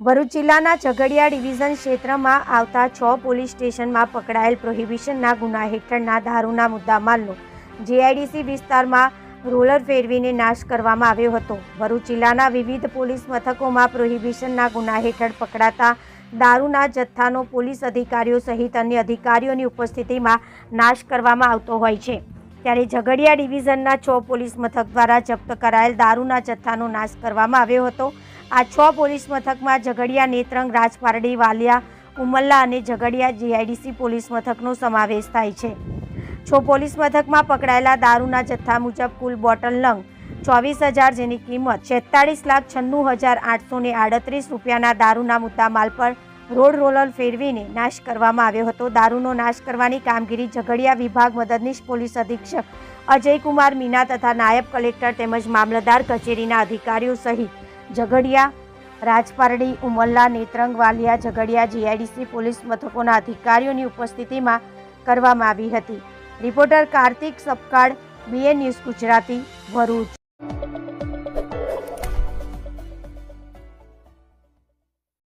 ભરૂચ જિલ્લાના ઝઘડિયા ડિવિઝન ક્ષેત્રમાં આવતા છ પોલીસ સ્ટેશનમાં પકડાયેલ પ્રોહિબિશનના ગુના હેઠળના દારૂના મુદ્દામાલનો જેઆઈડીસી વિસ્તારમાં રોલર ફેરવીને નાશ કરવામાં આવ્યો હતો. ભરૂચ જિલ્લાના વિવિધ પોલીસ મથકોમાં પ્રોહિબિશનના ગુના હેઠળ પકડાતા દારૂના જથ્થાનો પોલીસ અધિકારીઓ સહિત અન્ય અધિકારીઓની ઉપસ્થિતિમાં નાશ કરવામાં આવતો હોય છે. ત્યારે ઝઘડિયા ડિવિઝનના છ પોલીસ મથક દ્વારા જપ્ત કરાયેલ દારૂના જથ્થાનો નાશ કરવામાં આવ્યો હતો. આ છ પોલીસ મથકમાં ઝઘડિયા, નેત્રંગ, રાજપારડી, વાલિયા, ઉમલ્લા અને ઝઘડિયા જીઆઈડીસી પોલીસ મથકનો સમાવેશ થાય છે. છ પોલીસ મથકમાં પકડાયેલા દારૂના જથ્થા મુજબ કુલ બોટલ નંગ ચોવીસ હજાર જેની કિંમત છેતાળીસ લાખ છન્નું હજાર આઠસો ને આડત્રીસ રૂપિયાના દારૂના મુદ્દા માલ પર રોડ રોલર ફેરવીને નાશ કરવામાં આવ્યો હતો. દારૂનો નાશ કરવાની કામગીરી ઝઘડિયા વિભાગ મદદનીશ પોલીસ અધિક્ષક અજયકુમાર મીના તથા નાયબ કલેક્ટર તેમજ મામલતદાર કચેરીના અધિકારીઓ સહિત ઝઘડિયા, રાજપારડી, ઉમલ્લા, નેત્રંગ, વાલિયા, ઝઘડિયા, જીઆઈડીસી, પોલીસ મથકોના અધિકારીઓની ઉપસ્થિતિમાં કરવામાં આવી હતી. Reporter Kartik Sapkal BN news Gujarati, Bharuch.